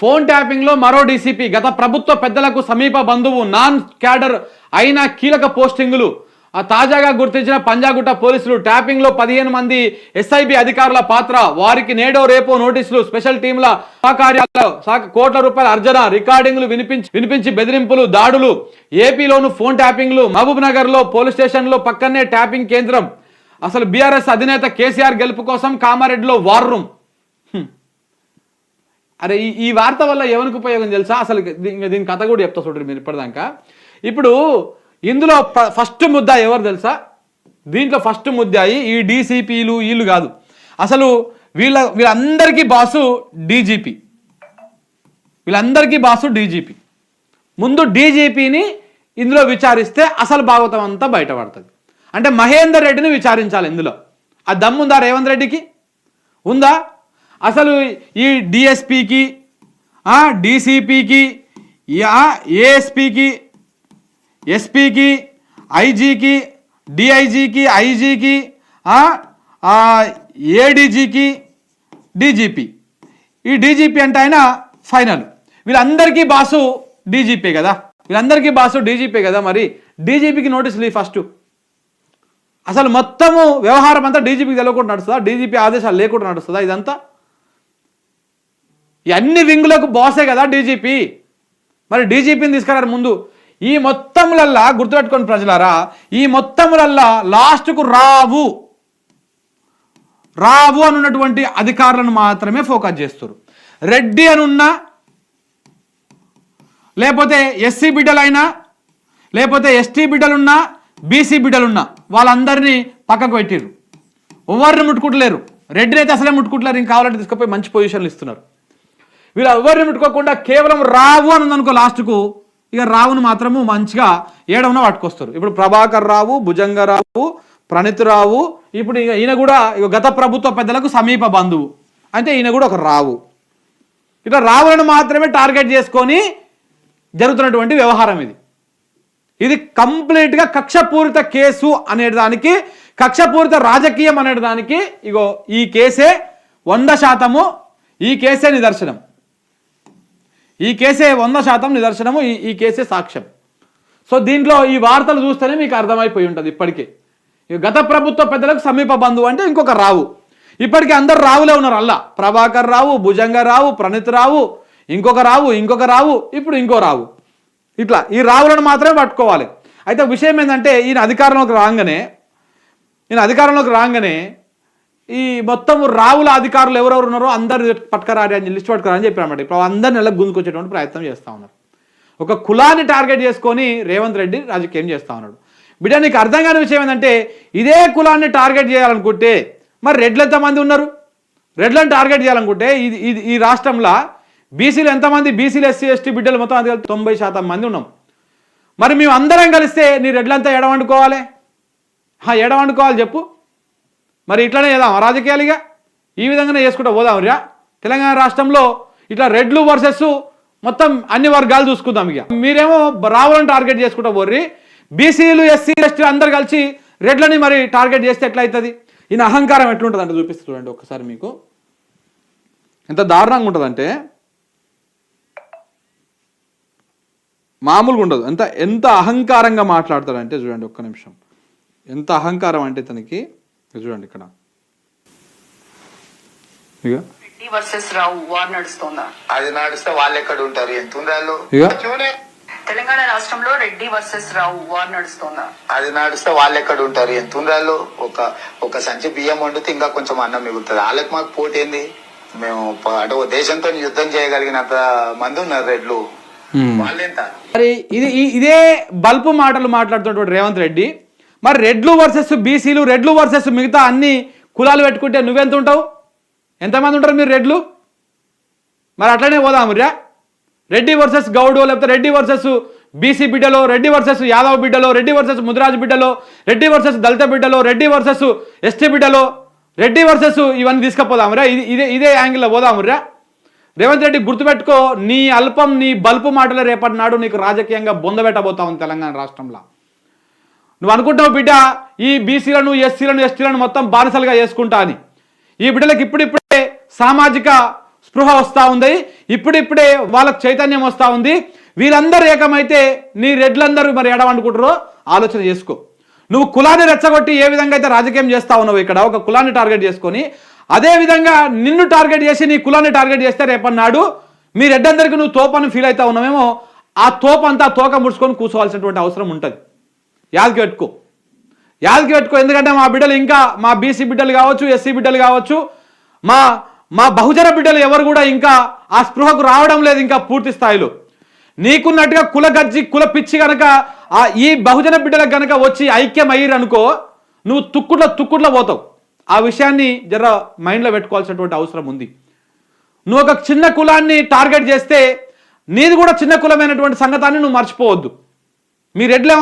Phone ట్యాపింగ్లో మరో DCP గత ప్రభుత్వ పెద్దలకు సమీప బంధువు నాన్ క్యాడర్ అయిన కీలక పోస్టింగులు. ఆ తాజాగా గుర్తించిన పంజాగుట్ట పోలీసులు ట్యాపింగ్లో పదిహేను మంది ఎస్ఐబి అధికారుల పాత్ర వారికి నేడో రేపో నోటీసులు స్పెషల్ టీంల సహకార్యాలు కోట్ల రూపాయల అర్జన రికార్డింగ్లు వినిపించి వినిపించి బెదిరింపులు దాడులు. ఏపీలోను ఫోన్ ట్యాపింగ్లు మహబూబ్ నగర్లో పోలీస్ స్టేషన్లో పక్కనే ట్యాపింగ్ కేంద్రం. అసలు బీఆర్ఎస్ అధినేత కేసీఆర్ గెలుపు కోసం కామారెడ్డిలో వార్ రూమ్. అరే ఈ ఈ వార్త వల్ల ఎవరికి ఉపయోగం తెలుసా? అసలు దీని కథ కూడా చెప్తా చూడండి మీరు ఇప్పటిదాకా. ఇప్పుడు ఇందులో ఫస్ట్ ముద్ద ఎవరు తెలుసా? దీంట్లో ఫస్ట్ ముద్దాయి ఈ డీసీపీలు వీళ్ళు కాదు. అసలు వీళ్ళ వీళ్ళందరికీ బాసు డీజీపీ. వీళ్ళందరికీ బాసు డీజీపీ. ముందు డీజీపీని ఇందులో విచారిస్తే అసలు భాగవతం అంతా బయటపడుతుంది. అంటే మహేందర్ రెడ్డిని విచారించాలి ఇందులో. ఆ దమ్ముందా రేవంత్ రెడ్డికి? ఉందా? అసలు ఈ డిఎస్పికి డీసీపీకి ఏఎస్పికి ఎస్పీకి ఐజీకి డిఐజీకి ఐజీకి ఏడీజీకి డీజీపీ ఈ డీజీపీ అంటే ఆయన ఫైనల్. వీళ్ళందరికీ బాసు డీజీపీ కదా. వీళ్ళందరికీ బాసు డీజీపీ కదా మరి. డీజీపీకి నోటీసులు ఈ ఫస్ట్. అసలు మొత్తము వ్యవహారం అంతా డీజీపీకి తెలియకుండా నడుస్తుందా? డీజీపీ ఆదేశాలు లేకుండా నడుస్తుందా ఇదంతా? అన్ని వింగులకు బాసే కదా డీజీపీ మరి డీజీపీని తీసుకురారు ముందు. ఈ మొత్తములల్లా గుర్తుపెట్టుకోండి ప్రజలారా ఈ మొత్తములల్లా లాస్ట్కు రావు. రావు అని ఉన్నటువంటి అధికారులను మాత్రమే ఫోకస్ చేస్తారు రెడ్డి అనున్నా లేకపోతే ఎస్సీ బిడ్డలైనా లేకపోతే ఎస్టీ బిడ్డలున్నా బీసీ బిడ్డలున్నా వాళ్ళందరినీ పక్కకు పెట్టిర్రు. ఎవరిని ముట్టుకుంటలేరు. రెడ్డిని అయితే అసలే ముట్టుకుంటలేరు. ఇంకా కావాలంటే తీసుకుపోయి మంచి పొజిషన్లు ఇస్తున్నారు. వీళ్ళు ఎవరిని పెట్టుకోకుండా కేవలం రావు అని అనుకో లాస్ట్కు ఇక రావును మాత్రము మంచిగా ఏడవన పట్టుకొస్తారు. ఇప్పుడు ప్రభాకర్ రావు భుజంగరావు ప్రణిత్ రావు ఇప్పుడు ఇక ఈయన కూడా ఇక గత ప్రభుత్వ పెద్దలకు సమీప బంధువు. అంటే ఈయన కూడా ఒక రావు. ఇట్లా రావులను మాత్రమే టార్గెట్ చేసుకొని జరుగుతున్నటువంటి వ్యవహారం ఇది. ఇది కంప్లీట్గా కక్షపూరిత కేసు అనే దానికి కక్షపూరిత రాజకీయం అనే దానికి ఇగో ఈ కేసే వంద శాతము ఈ కేసే నిదర్శనం. ఈ కేసే వంద శాతం నిదర్శనము ఈ ఈ కేసే సాక్ష్యం. సో దీంట్లో ఈ వార్తలు చూస్తేనే మీకు అర్థమైపోయి ఉంటుంది ఇప్పటికే. గత ప్రభుత్వ పెద్దలకు సమీప బంధువు అంటే ఇంకొక రావు. ఇప్పటికే అందరు రావులే ఉన్నారు అల్లా. ప్రభాకర్ రావు భుజంగ రావు ప్రణిత్ రావు ఇంకొక రావు ఇంకొక రావు ఇప్పుడు ఇంకో రావు. ఇట్లా ఈ రావులను మాత్రమే పట్టుకోవాలి. అయితే విషయం ఏంటంటే ఈయన అధికారంలోకి రాగానే ఈయన అధికారంలోకి రాగానే ఈ మొత్తం రావుల అధికారులు ఎవరెవరు ఉన్నారో అందరు పట్టుకరారి అని లిస్ట్ పట్టుకరా అని చెప్పారన్నమాట ఇప్పుడు అందరిని నెలకు గుంజుకొచ్చేటువంటి ప్రయత్నం చేస్తూ ఉన్నారు. ఒక కులాన్ని టార్గెట్ చేసుకొని రేవంత్ రెడ్డి రాజకీయం చేస్తూ ఉన్నాడు. బిడ్డ నీకు అర్థం కాని విషయం ఏంటంటే ఇదే కులాన్ని టార్గెట్ చేయాలనుకుంటే మరి రెడ్లు ఎంతమంది ఉన్నారు? రెడ్లను టార్గెట్ చేయాలనుకుంటే ఇది ఇది ఈ రాష్ట్రంలో బీసీలు ఎంతమంది? బీసీలు ఎస్సీ ఎస్టీ బిడ్డలు మొత్తం అది తొంభై శాతం మంది ఉన్నాం. మరి మేము అందరం కలిస్తే నీ రెడ్లంతా ఎడవండుకోవాలి ఎడవండుకోవాలి చెప్పు. మరి ఇట్లానే చేద్దాం రాజకీయాలుగా? ఈ విధంగానే చేసుకుంటూ పోదాం రా. తెలంగాణ రాష్ట్రంలో ఇట్లా రెడ్లు వర్సెస్ మొత్తం అన్ని వర్గాలు చూసుకుందాం ఇక. మీరేమో రావాలని టార్గెట్ చేసుకుంటా పోర్రి. బీసీలు ఎస్సీ ఎస్టీ అందరు కలిసి రెడ్లని మరి టార్గెట్ చేస్తే ఎట్లయితుంది? ఈయన అహంకారం ఎట్లుంటుంది అంటే చూపిస్తూ చూడండి ఒకసారి మీకు. ఎంత దారుణంగా ఉంటుందంటే మామూలుగా ఉండదు. ఎంత ఎంత అహంకారంగా మాట్లాడతాడంటే చూడండి ఒక్క నిమిషం. ఎంత అహంకారం అంటే తనకి చూడండి ఇక్కడ. ఇక రెడ్డి వర్సెస్ రావు వార్ నడుస్తోందా? అది నడిస్తే వాళ్ళు ఎక్కడ ఉంటారు? ఎంత వాళ్ళు ఇక తెలంగాణ రాష్ట్రంలో రెడ్డి వర్సెస్ రావు వార్ నడుస్తోందా? అది నడిస్తే వాళ్ళు ఎక్కడ ఉంటారు? ఎంత వాళ్ళు ఒక ఒక సంచి బియ్యం వండితే ఇంకా కొంచెం అన్నం మిగులుతుంది. వాళ్ళకి మాకు పోటీ ఏంది? మేము అంటే ఓ దేశంతో యుద్ధం చేయగలిగినంత మంది ఉన్నారు రెడ్లు. వాళ్ళెంత? మరి ఇది ఇదే బల్పు మాటలు మాట్లాడుతున్నటువంటి రేవంత్ రెడ్డి. మరి రెడ్లు వర్సెస్ బీసీలు రెడ్లు వర్సెస్ మిగతా అన్ని కులాలు పెట్టుకుంటే నువ్వెంత ఉంటావు? ఎంతమంది ఉంటారు మీరు రెడ్లు? మరి అట్లనే పోదాము రా. రెడ్డి వర్సెస్ గౌడు లేకపోతే రెడ్డి వర్సెస్ బీసీ బిడ్డలో రెడ్డి వర్సెస్ యాదవ్ బిడ్డలో రెడ్డి వర్సెస్ ముదిరాజు బిడ్డలో రెడ్డి వర్సెస్ దళిత బిడ్డలో రెడ్డి వర్సెస్ ఎస్టీ బిడ్డలో రెడ్డి వర్సెస్ ఇవన్నీ తీసుకుపోదాము రా. ఇది ఇదే ఇదే యాంగిల్లో పోదాము రా. రేవంత్ రెడ్డి గుర్తుపెట్టుకో నీ అల్పం నీ బల్పు మాటలు రేపటి నాడు నీకు రాజకీయంగా బొందబెట్టబోతా ఉంది తెలంగాణ రాష్ట్రంలో. నువ్వు అనుకుంటావు బిడ్డ ఈ బీసీలను ఎస్సీలను ఎస్టీలను మొత్తం బానిసలుగా చేసుకుంటా అని. ఈ బిడ్డలకు ఇప్పుడిప్పుడే సామాజిక స్పృహ వస్తూ ఉంది ఇప్పుడిప్పుడే వాళ్ళకు చైతన్యం వస్తూ ఉంది. వీళ్ళందరూ ఏకమైతే నీ రెడ్లందరూ మరి ఎడవనుకుంటారో ఆలోచన చేసుకో. నువ్వు కులాన్ని రెచ్చగొట్టి ఏ విధంగా అయితే రాజకీయం చేస్తా ఉన్నావు ఇక్కడ ఒక కులాన్ని టార్గెట్ చేసుకొని అదే విధంగా నిన్ను టార్గెట్ చేసి నీ కులాన్ని టార్గెట్ చేస్తే రేపన్నాడు మీ రెడ్డందరికీ నువ్వు తోపని ఫీల్ అవుతా ఉన్నావేమో ఆ తోపంతా తోక ముడుచుకొని కూర్చోవాల్సినటువంటి అవసరం ఉంటుంది. యాదకి పెట్టుకో యాదకి పెట్టుకో ఎందుకంటే మా బిడ్డలు ఇంకా మా బీసీ బిడ్డలు కావచ్చు ఎస్సీ బిడ్డలు కావచ్చు మా మా బహుజన బిడ్డలు ఎవరు కూడా ఇంకా ఆ స్పృహకు రావడం లేదు ఇంకా పూర్తి స్థాయిలో. నీకున్నట్టుగా కుల గజ్జి కుల పిచ్చి గనక ఆ ఈ బహుజన బిడ్డలకు గనక వచ్చి ఐక్యం అయ్యిరు అనుకో నువ్వు తుక్కుట్లో తుక్కుట్లో పోతావు. ఆ విషయాన్ని జర మైండ్లో పెట్టుకోవాల్సినటువంటి అవసరం ఉంది. నువ్వు ఒక చిన్న కులాన్ని టార్గెట్ చేస్తే నీది కూడా చిన్న కులమైనటువంటి సంగతాన్ని నువ్వు మర్చిపోవద్దు. మీరు రెడ్లు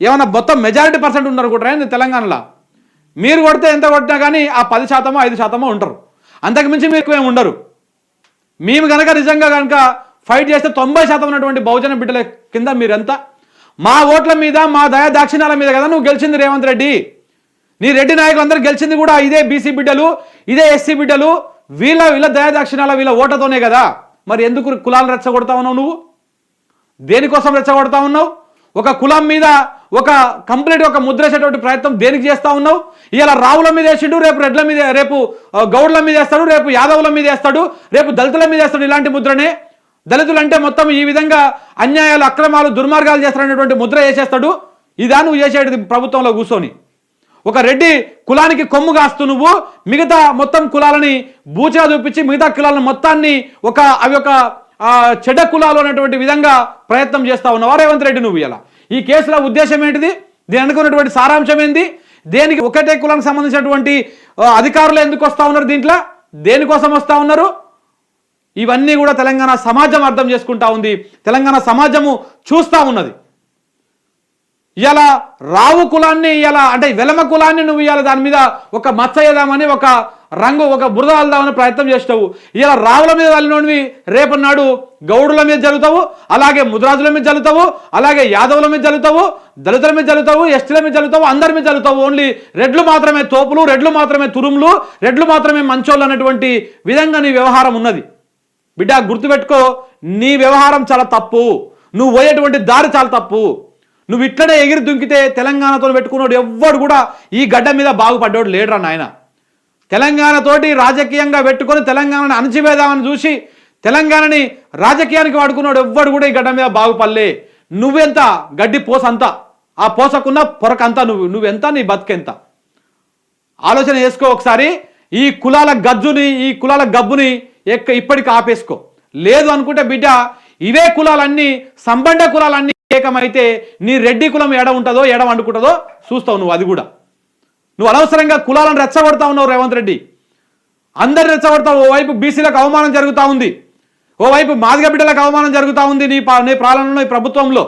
ఏమన్నా మొత్తం మెజారిటీ పర్సెంట్ ఉన్నారు కూడా తెలంగాణలో? మీరు కొడితే ఎంత కొట్టినా కానీ ఆ పది శాతమో ఐదు శాతమో ఉంటారు. అంతకుమించి మీరు ఎక్కువేం ఉండరు. మేము కనుక నిజంగా కనుక ఫైట్ చేస్తే తొంభై శాతం ఉన్నటువంటి బహుజన బిడ్డల కింద మీరెంత? మా ఓట్ల మీద మా దయా దాక్షిణాల మీద కదా నువ్వు గెలిచింది రేవంత్ రెడ్డి. నీ రెడ్డి నాయకులు అందరూ గెలిచింది కూడా ఇదే బీసీ బిడ్డలు ఇదే ఎస్సీ బిడ్డలు. వీళ్ళ వీళ్ళ దయా దాక్షిణాల వీళ్ళ ఓటతోనే కదా. మరి ఎందుకు కులాలు రెచ్చగొడతా ఉన్నావు నువ్వు? దేనికోసం రెచ్చగొడతా ఉన్నావు? ఒక కులం మీద ఒక కంప్లీట్ ఒక ముద్రేసేటువంటి ప్రయత్నం దేనికి చేస్తా ఉన్నావు? ఇలా రావుల మీద వేసిండు రేపు రెడ్ల మీద రేపు గౌడ్ల మీద వేస్తాడు రేపు యాదవుల మీద వేస్తాడు రేపు దళితుల మీద వేస్తాడు ఇలాంటి ముద్రనే. దళితులు అంటే మొత్తం ఈ విధంగా అన్యాయాలు అక్రమాలు దుర్మార్గాలు చేస్తాడనేటువంటి ముద్ర వేసేస్తాడు. ఇదా నువ్వు చేసేది ప్రభుత్వంలో కూర్చొని. ఒక రెడ్డి కులానికి కొమ్ము కాస్తూ నువ్వు మిగతా మొత్తం కులాలని బూచా చూపించి మిగతా కులాలను మొత్తాన్ని ఒక అవి ఒక చెడ్డ కులాలు అనేటువంటి విధంగా ప్రయత్నం చేస్తా ఉన్నావా. రేవంత్ రెడ్డి నువ్వు ఇలా ఈ కేసులో ఉద్దేశం ఏంటిది? దీని అనుకున్నటువంటి సారాంశం ఏంది? దేనికి ఒకటే కులానికి సంబంధించినటువంటి అధికారులు ఎందుకు వస్తూ ఉన్నారు దీంట్లో? దేనికోసం వస్తూ ఉన్నారు? ఇవన్నీ కూడా తెలంగాణ సమాజం అర్థం చేసుకుంటా ఉంది. తెలంగాణ సమాజము చూస్తూ ఉన్నది. ఇలా రావు కులాన్ని ఇలా అంటే వెలమ కులాన్ని నువ్వు ఇవాళ దాని మీద ఒక మచ్చ వేద్దామని ఒక రంగు ఒక బురద వెళ్దామని ప్రయత్నం చేస్తావు. ఇలా రావుల మీద వెళ్ళినవి రేపన్నాడు గౌడుల మీద జరుగుతావు అలాగే ముద్రాజుల మీద జరుగుతావు అలాగే యాదవుల మీద జరుగుతావు దళితుల మీద జరుగుతావు ఎస్టీల మీద జరుగుతావు అందరి మీద జరుగుతావు ఓన్లీ రెడ్లు మాత్రమే తోపులు రెడ్లు మాత్రమే తురుములు రెడ్లు మాత్రమే మంచోళ్ళు అన్నటువంటి విధంగా నీ వ్యవహారం ఉన్నది. బిడ్డ గుర్తుపెట్టుకో నీ వ్యవహారం చాలా తప్పు. నువ్వు పోయేటువంటి దారి చాలా తప్పు. నువ్వు ఇట్లనే ఎగిరి దుంకితే తెలంగాణతో పెట్టుకున్నాడు ఎవ్వడు కూడా ఈ గడ్డ మీద బాగుపడ్డాడు లేడురా నాయన. తెలంగాణతోటి రాజకీయంగా పెట్టుకొని తెలంగాణని అణచివేదామని చూసి తెలంగాణని రాజకీయానికి వాడుకున్నాడు ఎవ్వడు కూడా ఈ గడ్డ మీద బాగుపడలే. నువ్వెంత గడ్డి పోసంత? ఆ పోసకున్న పొరకంతా నువ్వు. నువ్వెంత? నీ బతికెంత? ఆలోచన చేసుకో ఒకసారి. ఈ కులాల గజ్జుని ఈ కులాల గబ్బుని ఎక్క ఇప్పటికి ఆపేసుకో. లేదు అనుకుంటే బిడ్డ ఇవే కులాలన్నీ సంబంధ కులాలన్నీ ఏకమైతే నీ రెడ్డి కులం ఎడ ఉంటుందో ఎడ వండుకుంటుందో చూస్తావు నువ్వు అది కూడా. నువ్వు అనవసరంగా కులాలను రెచ్చగొడతా ఉన్నావు రేవంత్ రెడ్డి. అందరు రెచ్చగొడతావు. ఓవైపు బీసీలకు అవమానం జరుగుతూ ఉంది. ఓవైపు మాదిగ బిడ్డలకు అవమానం జరుగుతూ ఉంది నీ పా నీ పాలనలో ఈ ప్రభుత్వంలో.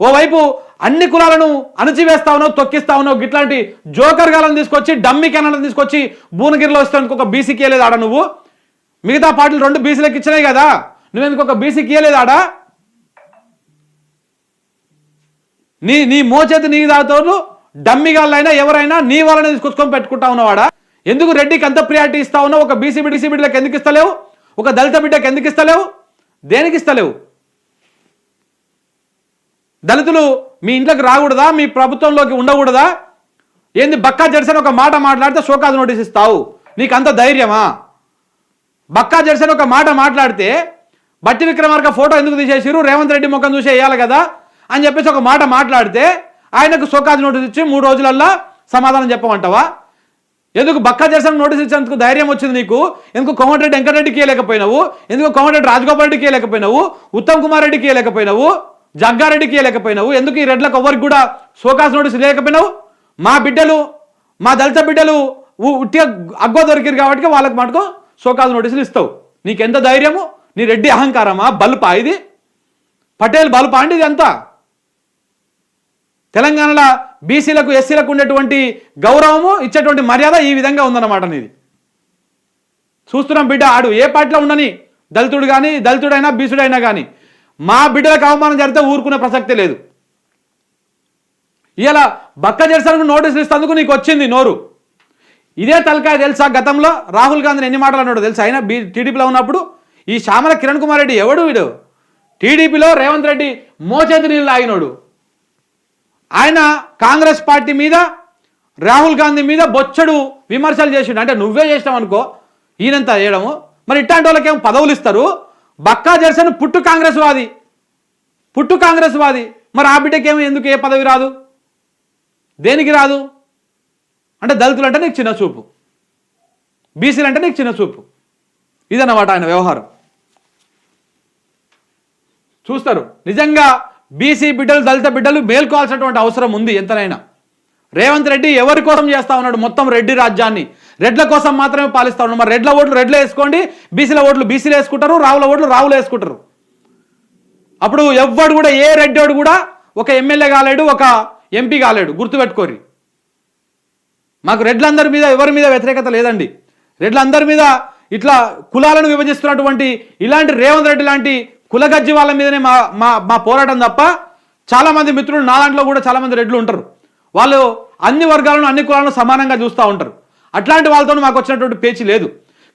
ఓవైపు అన్ని కులాలను అణచివేస్తా ఉన్నావు తొక్కిస్తా ఉన్నావు. ఇట్లాంటి జోకర్ గాలను తీసుకొచ్చి డమ్మి కెనాలను తీసుకొచ్చి భువనగిరిలో వస్తానికి ఒక బీసీకి ఇవ్వలేదు ఆడ నువ్వు? మిగతా పార్టీలు రెండు బీసీలకు ఇచ్చినాయి కదా? నువ్వెందుకు ఒక బీసీకి ఇవ్వలేదు ఆడ నీ నీ మోచేతి నీ దాతో డమ్మిగాళ్ళైనా ఎవరైనా నీ వాళ్ళని తీసుకొచ్చుకొని పెట్టుకుంటా ఉన్నవాడా? ఎందుకు రెడ్డికి అంత ప్రియారిటీ ఇస్తా ఉన్నావు? ఒక బీసీ బీసీ బిడ్డలకు ఎందుకు ఇస్తలేవు? ఒక దళిత బిడ్డకు ఎందుకు ఇస్తలేవు? దేనికి ఇస్తలేవు? దళితులు మీ ఇంట్లోకి రాకూడదా? మీ ప్రభుత్వంలోకి ఉండకూడదా? ఏంది బక్కా జెర్సన్ ఒక మాట మాట్లాడితే షోకాజ్ నోటీస్ ఇస్తావు? నీకు అంత ధైర్యమా? బక్కా జెర్సన్ ఒక మాట మాట్లాడితే బట్టి విక్రమార్క ఫోటో ఎందుకు తీసేసిరు రేవంత్ రెడ్డి ముఖం చూసి వేయాలి కదా అని చెప్పేసి ఒక మాట మాట్లాడితే ఆయనకు సోకాజ్ నోటీస్ ఇచ్చి మూడు రోజులల్లో సమాధానం చెప్పమంటావా? ఎందుకు బక్కా జెర్సన్ నోటీస్ ఇచ్చేందుకు ధైర్యం వచ్చింది నీకు? ఎందుకు కోమటిరెడ్డి వెంకటరెడ్డికి ఇవ్వలేకపోయినావు ఎందుకు కోమటిరెడ్డి రాజగోపాల్ రెడ్డికి ఇవ్వలేకపోయినావు ఉత్తమ్ కుమార్ రెడ్డికి ఇవ్వలేకపోయినావు జగ్గారెడ్డికి ఇవ్వలేకపోయినావు ఎందుకు ఈ రెడ్లకు ఎవరికి కూడా సోకాస్ నోటీస్ లేకపోయినావు మా బిడ్డలు మా దళిత బిడ్డలు ఉట్టిగా అగ్గో దొరికిరు కాబట్టి వాళ్ళకి మటుకు షోకాస్ నోటీసులు ఇస్తావు. నీకెంత ధైర్యము? నీ రెడ్డి అహంకారమా? బల్పా ఇది? పటేల్ బల్పా అండి ఇది అంతా తెలంగాణలో బీసీలకు ఎస్సీలకు ఉండేటువంటి గౌరవము ఇచ్చేటువంటి మర్యాద ఈ విధంగా ఉందన్నమాట నీది. చూస్తున్నాం బిడ్డ ఆడు ఏ పార్టీలో ఉండని దళితుడు కానీ దళితుడైనా బీసుడైనా కానీ మా బిడ్డలకు అవమానం జరిగితే ఊరుకునే ప్రసక్తే లేదు. ఇలా బక్క చేసానికి నోటీసులు ఇస్తేందుకు నీకు వచ్చింది నోరు. ఇదే తలకాయ తెలుసా గతంలో? రాహుల్ గాంధీని ఎన్ని మాటలు అన్నాడు తెలుసా? ఆయన బీ టీడీపీలో ఉన్నప్పుడు ఈ శ్యామల కిరణ్ కుమార్ రెడ్డి ఎవడు వీడు? టీడీపీలో రేవంత్ రెడ్డి మోచేతి నీళ్ళు ఆగినోడు ఆయన కాంగ్రెస్ పార్టీ మీద రాహుల్ గాంధీ మీద బొచ్చడు విమర్శలు చేసిండు. అంటే నువ్వే చేసినావు అనుకో ఈయనంత చేయడము. మరి ఇట్లాంటి వాళ్ళకేమో పదవులు ఇస్తారు? బక్కా జర్సన్ పుట్టు కాంగ్రెస్ వాది పుట్టు కాంగ్రెస్ వాది మరి ఆ బిడ్డకేమో ఎందుకు ఏ పదవి రాదు? దేనికి రాదు? అంటే దళితులు అంటే నీకు చిన్న చూపు. బీసీలు అంటే నీకు చిన్న చూపు. ఇదన్నమాట ఆయన వ్యవహారం. చూస్తారు. నిజంగా బీసీ బిడ్డలు దళిత బిడ్డలు మేల్కోవాల్సినటువంటి అవసరం ఉంది ఎంతనైనా. రేవంత్ రెడ్డి ఎవరి కోసం చేస్తా ఉన్నాడు మొత్తం రెడ్డి రాజ్యాన్ని? రెడ్ల కోసం మాత్రమే పాలిస్తా ఉన్నాడు. మరి రెడ్ల ఓట్లు రెడ్లు వేసుకోండి బీసీల ఓట్లు బీసీలు వేసుకుంటారు రావుల ఓట్లు రావులు వేసుకుంటారు. అప్పుడు ఎవ్వడు కూడా ఏ రెడ్డోడు కూడా ఒక ఎమ్మెల్యే కాలేడు ఒక ఎంపీ కాలేడు. గుర్తుపెట్టుకోరి మాకు రెడ్లందరి మీద ఎవరి మీద వ్యతిరేకత లేదండి. రెడ్లందరి మీద ఇట్లా కులాలను విభజిస్తున్నటువంటి ఇలాంటి రేవంత్ రెడ్డి లాంటి కులగజ్జి వాళ్ళ మీదనే మా మా మా పోరాటం తప్ప చాలామంది మిత్రులు నా దాంట్లో కూడా చాలామంది రెడ్లు ఉంటారు. వాళ్ళు అన్ని వర్గాలను అన్ని కులాలను సమానంగా చూస్తూ ఉంటారు. అట్లాంటి వాళ్ళతో మాకు వచ్చినటువంటి పేచి లేదు.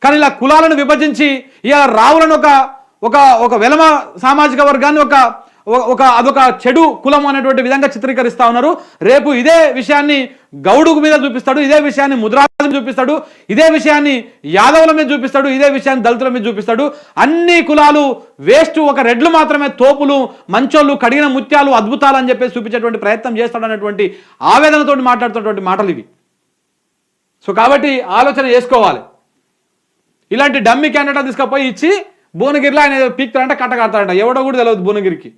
కానీ ఇలా కులాలను విభజించి ఇలా రావులను ఒక ఒక ఒక వెలమ సామాజిక వర్గాన్ని ఒక ఒక- అదొక చెడు కులం అనేటువంటి విధంగా చిత్రీకరిస్తా ఉన్నారు. రేపు ఇదే విషయాన్ని గౌడుకు మీద చూపిస్తాడు ఇదే విషయాన్ని ముద్రాజు మీద చూపిస్తాడు ఇదే విషయాన్ని యాదవుల మీద చూపిస్తాడు ఇదే విషయాన్ని దళితుల మీద చూపిస్తాడు. అన్ని కులాలు వేస్ట్ ఒక రెడ్లు మాత్రమే తోపులు మంచోళ్ళు కడిగిన ముత్యాలు అద్భుతాలు అని చెప్పేసి చూపించేటువంటి ప్రయత్నం చేస్తాడు అనేటువంటి ఆవేదనతో మాట్లాడుతున్నటువంటి మాటలు ఇవి. సో కాబట్టి ఆలోచన చేసుకోవాలి. ఇలాంటి డమ్మి క్యాండిడేట్ తీసుకపోయి ఇచ్చి భువనగిరిలో ఆయన పీక్తారంట కట్ట కడతారంట. ఎవడో కూడా తెలియదు భువనగిరికి.